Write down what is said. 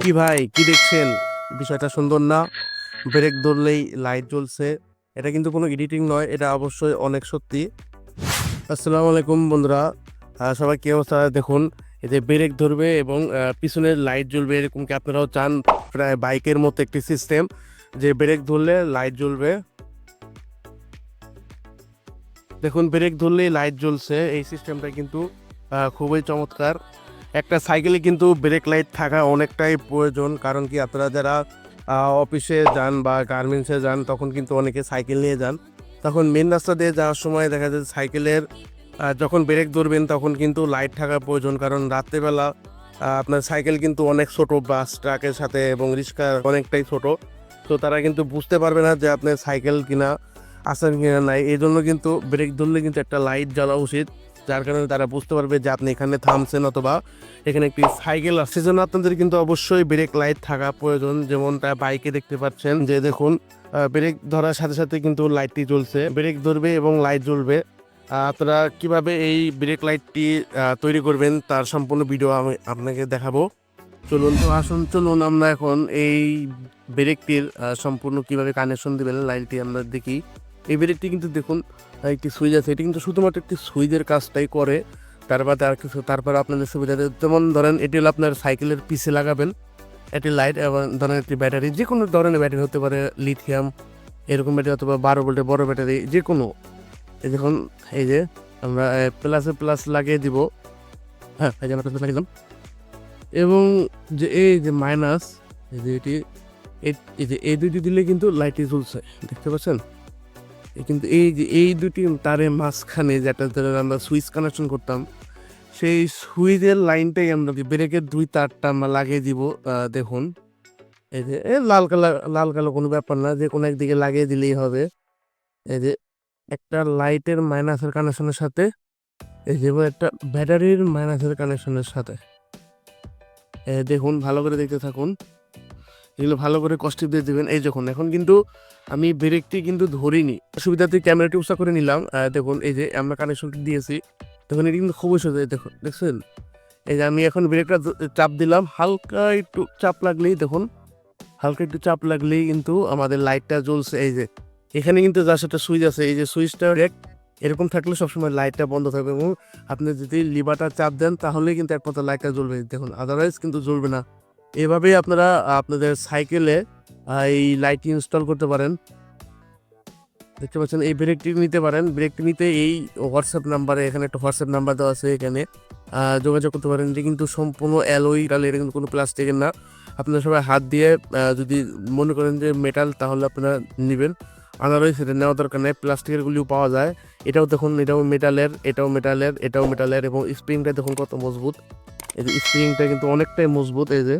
কি ভাই, কি দেখছেন? বিষয়টা সুন্দর না? ব্রেক ধরলেই লাইট জ্বলছে। এটা কিন্তু কোনো এডিটিং নয়, এটা অবশ্যই অনেক সত্যি। আসসালামু আলাইকুম বন্ধুরা। সবাই কি অবস্থা? দেখুন এতে ব্রেক ধরবে এবং পিছনের লাইট জ্বলবে, এরকম কি আপনারাও চান? প্রায় বাইকের মতো একটি সিস্টেম যে ব্রেক ধরলে লাইট জ্বলবে। দেখুন, ব্রেক ধরলেই লাইট জ্বলছে। এই সিস্টেমটা কিন্তু খুবই চমৎকার। একটা সাইকেলে কিন্তু ব্রেক লাইট থাকা অনেকটাই প্রয়োজন, কারণ কি আপনারা যারা অফিসে যান বা গার্মেন্টসে যান, তখন কিন্তু অনেকে সাইকেল নিয়ে যান। তখন মেন রাস্তা দিয়ে যাওয়ার সময় দেখা যায় সাইকেলের যখন ব্রেক ধরবেন তখন কিন্তু লাইট থাকা প্রয়োজন, কারণ রাত্রেবেলা আপনার সাইকেল কিন্তু অনেক ছোট, বাস, ট্রাকের সাথে এবং রিক্সা অনেকটাই ছোট। তো তারা কিন্তু বুঝতে পারবে না যে আপনার সাইকেল কিনা আসার কিনা নাই। এই জন্য কিন্তু ব্রেক ধরলে কিন্তু একটা লাইট জ্বালা উচিত। যার কারণে তারা বুঝতে পারবে যে আপনি এখানে থামছেন অথবা এখানে একটি সাইকেল আছে। সেজন্য আপনাদের কিন্তু অবশ্যই ব্রেক লাইট থাকা প্রয়োজন। যেমন যেমনটা বাইকে দেখতে পাচ্ছেন যে দেখুন ব্রেক ধরার সাথে সাথে কিন্তু লাইটটি জ্বলছে। ব্রেক ধরবে এবং লাইট জ্বলবে। আপনারা কীভাবে এই ব্রেক লাইটটি তৈরি করবেন তার সম্পূর্ণ ভিডিও আমি আপনাকে দেখাবো। চলুন, তো আসুন, চলুন আমরা এখন এই ব্রেকটির সম্পূর্ণ কীভাবে কানেকশন দিবেন লাইনটি আমরা দেখি। এই ব্রেকটি কিন্তু দেখুন, একটি সুইচ আছে। এটি কিন্তু শুধুমাত্র একটি সুইচের কাজটাই করে। তার বাদে আর কিছু, তারপর আপনাদের সুবিধা। যেমন ধরেন, এটি হলো আপনার সাইকেলের পিছে লাগাবেন। একটি লাইট এবং ধরেন একটি ব্যাটারি যে কোনো ধরনের ব্যাটারি হতে পারে, লিথিয়াম, এরকম ব্যাটারি অথবা বারো ভোল্টের বড় ব্যাটারি যে কোনো এই দেখুন, এই যে আমরা প্লাসে প্লাস লাগিয়ে দিব। হ্যাঁ এই যে আমরা এবং যে এই যে মাইনাস এই যে এটি, এই- যে এই দুটি দিলে কিন্তু লাইটটি জ্বলছে। দেখতে পাচ্ছেন? কিন্তু এই যে, এই দুটি তারের মাঝখানে যেটা ধরে আমরা সুইচ কানেকশন করতাম, সেই সুইচের লাইনটাই আমরা ব্রেকের দুই তারটা আমরা লাগিয়ে দিব দেখুন। এই যে, এ লাল কালার, লাল কালো কোনো ব্যাপার না, যে কোনো একদিকে লাগিয়ে দিলেই হবে। এই যে, একটা লাইটের মাইনাসের কানেকশনের সাথে, এই যে একটা ব্যাটারির মাইনাসের কানেকশনের সাথে। দেখুন, ভালো করে দেখতে থাকুন। এগুলো ভালো করে কষ্ট দিয়ে দেবেন। এই দেখুন, এখন কিন্তু আমি ব্রেকটি কিন্তু ধরিনি। সুবিধাতে ক্যামেরাটি উৎসাহ করে নিলাম। দেখুন, এই যে আমরা কানেকশনটি দিয়েছি। দেখুন, এটি কিন্তু খুবই সোজা দেখুন, দেখছেন? এই যে আমি এখন ব্রেকটা চাপ দিলাম। হালকা একটু চাপ লাগলেই, দেখুন, হালকা একটু চাপ লাগলেই কিন্তু আমাদের লাইটটা জ্বলছে। এই যে, এখানে কিন্তু যার সাথে সুইচ আছে। এই যে সুইচটা ব্রেক এরকম থাকলে সবসময় লাইটটা বন্ধ থাকবে এবং আপনি যদি লিভারটা চাপ দেন, তাহলেই কিন্তু একমাত্র লাইটটা জ্বলবে। দেখুন আদারওয়াইজ কিন্তু জ্বলবে না। এভাবেই আপনারা, আপনাদের সাইকেলে এই লাইটটি ইনস্টল করতে পারেন। দেখতে পাচ্ছেন, এই ব্রেকটি নিতে পারেন। ব্রেকটি নিতে এই হোয়াটসঅ্যাপ নাম্বারে, এখানে একটা হোয়াটসঅ্যাপ নাম্বার দেওয়া আছে এখানে। যোগাযোগ করতে পারেন। যে কিন্তু সম্পূর্ণ অ্যালোই তাহলে এটা কিন্তু কোনো প্লাস্টিকের না। আপনারা সবাই হাত দিয়ে যদি মনে করেন যে মেটাল তাহলে আপনারা নেবেন। আনারই সেটা নেওয়া দরকার নেই। প্লাস্টিকের গুলিও পাওয়া যায়। এটাও দেখুন, এটাও মেটালের এটাও মেটালের এটাও মেটালের এবং স্প্রিংটা দেখুন কত মজবুত। এই যে স্প্রিংটা কিন্তু অনেকটাই মজবুত এই যে।